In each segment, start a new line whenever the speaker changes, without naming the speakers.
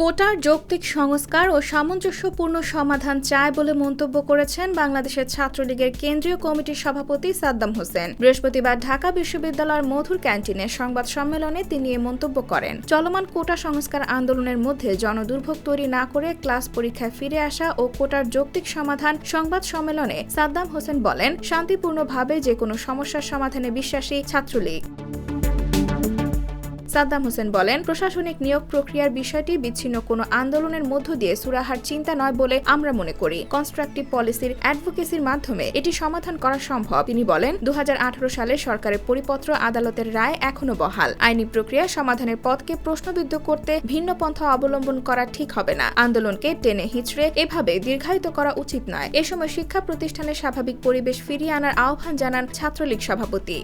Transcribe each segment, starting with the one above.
কোটার যৌক্তিক সংস্কার ও সামঞ্জস্যপূর্ণ সমাধান চায় বলে মন্তব্য করেছেন বাংলাদেশের ছাত্রলীগের কেন্দ্রীয় কমিটির সভাপতি সাদ্দাম হোসেন। বৃহস্পতিবার ঢাকা বিশ্ববিদ্যালয়ের মধুর ক্যান্টিনে সংবাদ সম্মেলনে তিনি এ মন্তব্য করেন। চলমান কোটা সংস্কার আন্দোলনের মধ্যে জনদুর্ভোগ তৈরি না করে ক্লাস পরীক্ষায় ফিরে আসা ও কোটার যৌক্তিক সমাধান সংবাদ সম্মেলনে সাদ্দাম হোসেন বলেন, শান্তিপূর্ণভাবে যে কোনো সমস্যার সমাধানে বিশ্বাসী ছাত্রলীগ। সাদ্দাম হোসেন বলেন, প্রশাসনিক নিয়োগ প্রক্রিয়ার বিষয়টি বিচ্ছিন্ন কোনো আন্দোলনের মধ্য দিয়ে সুরাহার চিন্তা নয় বলে আমরা মনে করি। কনস্ট্রাকটিভ পলিসির অ্যাডভোকেসির মাধ্যমে এটি সমাধান করা সম্ভব। তিনি বলেন দু হাজার আঠারো সালে সরকারের পরিপত্র আদালতের রায় এখনও বহাল। আইনি প্রক্রিয়া সমাধানের পথকে প্রশ্নবিদ্ধ করতে ভিন্ন পন্থা অবলম্বন করা ঠিক হবে না। আন্দোলনকে টেনে হিচড়ে এভাবে দীর্ঘায়িত করা উচিত নয়। এ সময় শিক্ষা প্রতিষ্ঠানের স্বাভাবিক পরিবেশ ফিরিয়ে আনার আহ্বান জানান ছাত্রলীগ সভাপতি।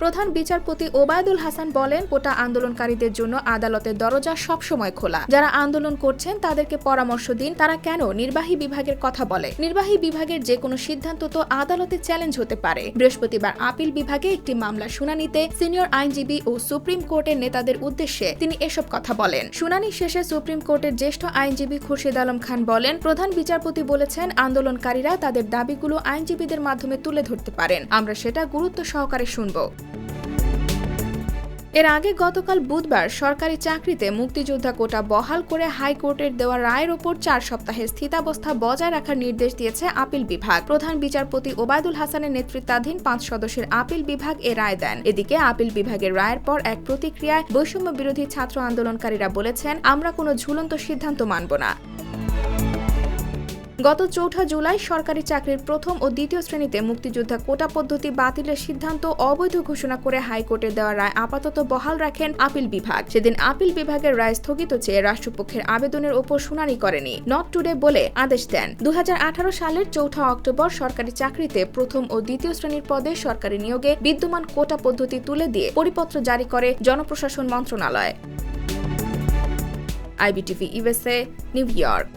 প্রধান বিচারপতি ওবায়দুল হাসান বলেন, কোটা আন্দোলনকারীদের জন্য আদালতের দরজা সবসময় খোলা। যারা আন্দোলন করছেন, তাদেরকে পরামর্শ দিন, তারা কেন নির্বাহী বিভাগের কথা বলে। নির্বাহী বিভাগের যে কোনো সিদ্ধান্ত তো আদালতে চ্যালেঞ্জ হতে পারে। বৃহস্পতিবার আপিল বিভাগে একটি মামলা শুনানিতে সিনিয়র আইনজীবী ও সুপ্রিম কোর্টের নেতাদের উদ্দেশ্যে তিনি এসব কথা বলেন। শুনানি শেষে সুপ্রিম কোর্টের জ্যেষ্ঠ আইনজীবী খুরশিদ আলম খান বলেন, প্রধান বিচারপতি বলেছেন, আন্দোলনকারীরা তাদের দাবিগুলো আইনজীবীদের মাধ্যমে তুলে ধরতে পারেন। আমরা সেটা গুরুত্ব সহকারে শুনব। এর আগে গতকাল বুধবার সরকারি চাকরিতে মুক্তিযোদ্ধা কোটা বহাল করে হাইকোর্টের দেওয়া রায়ের ওপর চার সপ্তাহের স্থিতাবস্থা বজায় রাখার নির্দেশ দিয়েছে আপিল বিভাগ। প্রধান বিচারপতি ওবায়দুল হাসানের নেতৃত্বাধীন পাঁচ সদস্যের আপিল বিভাগ এ রায় দেন। এদিকে আপিল বিভাগের রায়ের পর এক প্রতিক্রিয়ায় বৈষম্য বিরোধী ছাত্র আন্দোলনকারীরা বলেছেন, আমরা কোনো ঝুলন্ত সিদ্ধান্ত মানব না। গত চৌঠা জুলাই সরকারি চাকরির প্রথম ও দ্বিতীয় শ্রেণীতে মুক্তিযোদ্ধা কোটা পদ্ধতি বাতিলের সিদ্ধান্ত অবৈধ ঘোষণা করে হাইকোর্টের দেওয়া রায় আপাতত বহাল রাখেন আপিল বিভাগ। সেদিন আপিল বিভাগের রায় স্থগিত চেয়ে রাষ্ট্রপক্ষের আবেদনের ওপর শুনানি করেনি। নট টুডে বলে আদেশ দেন। দু হাজার আঠারো সালের চৌঠা অক্টোবর সরকারি চাকরিতে প্রথম ও দ্বিতীয় শ্রেণির পদে সরকারি নিয়োগে বিদ্যমান কোটা পদ্ধতি তুলে দিয়ে পরিপত্র জারি করে জনপ্রশাসন মন্ত্রণালয়। IBTV USA New York.